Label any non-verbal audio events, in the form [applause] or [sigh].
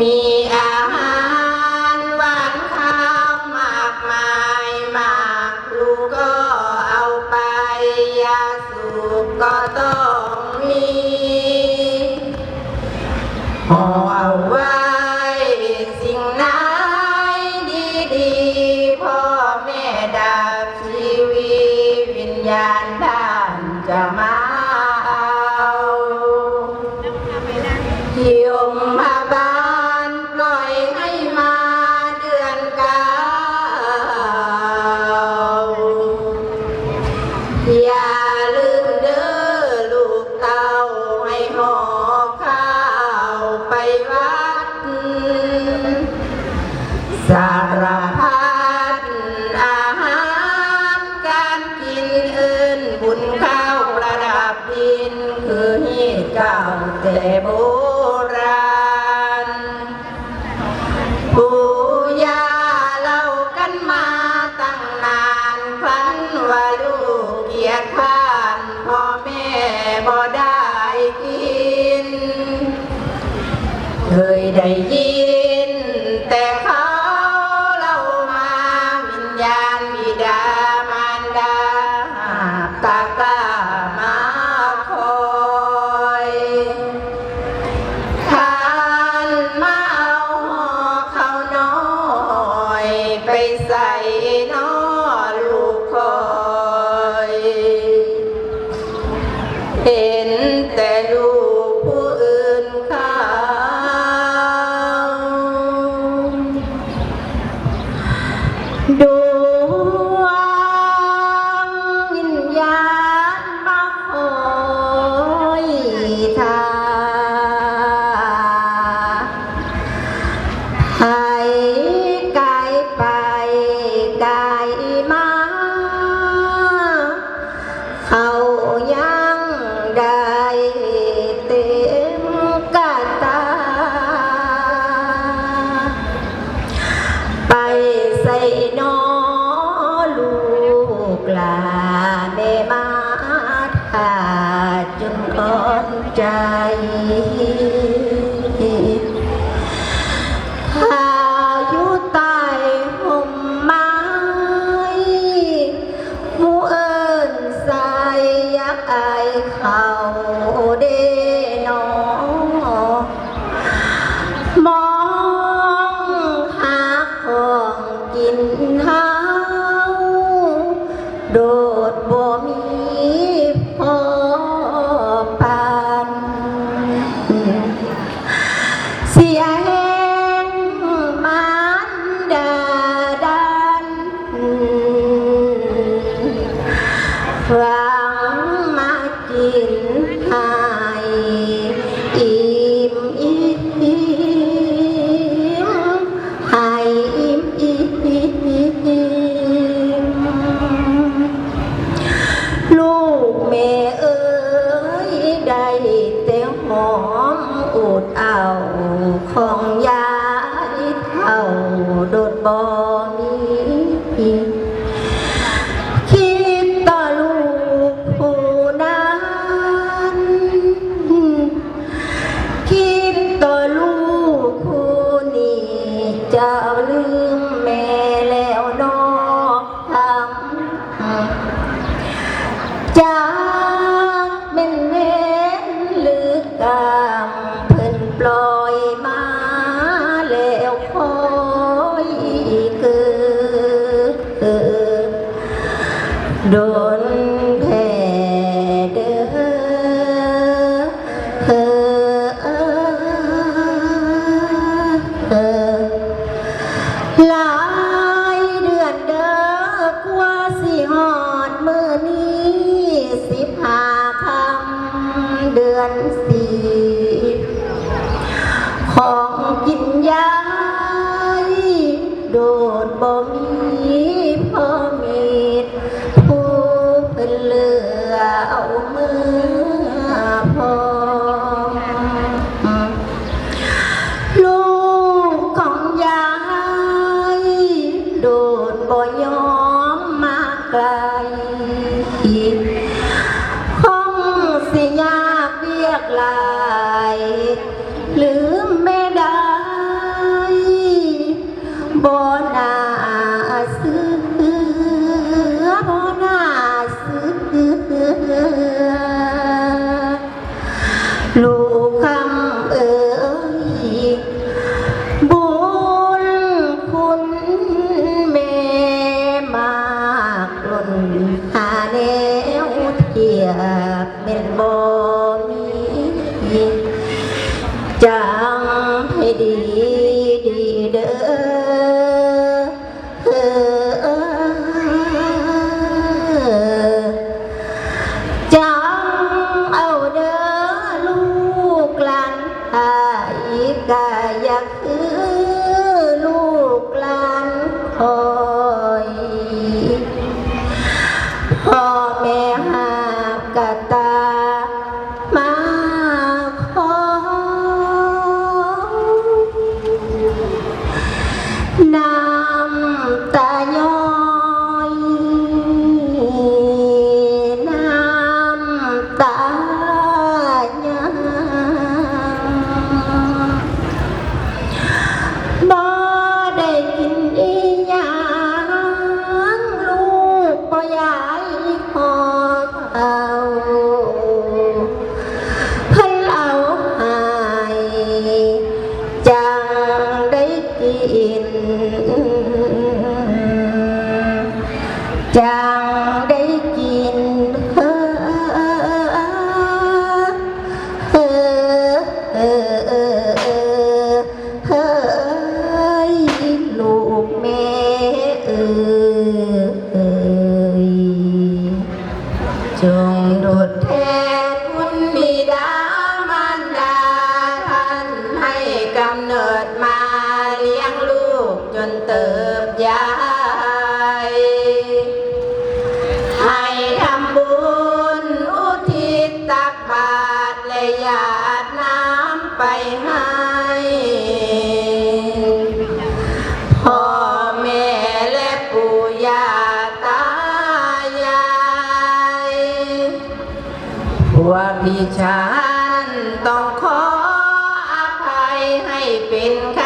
มีอาหารหวานข้าวมากมายมาลูกก็เอาไปยาสูบก็ต้องมี I'm the devil. അവന് ดบ่มีพ่อแม่ ha [laughs] oh, trường đột thế. พวกพี่ฉันต้องขออภัยให้เป็นค่ะ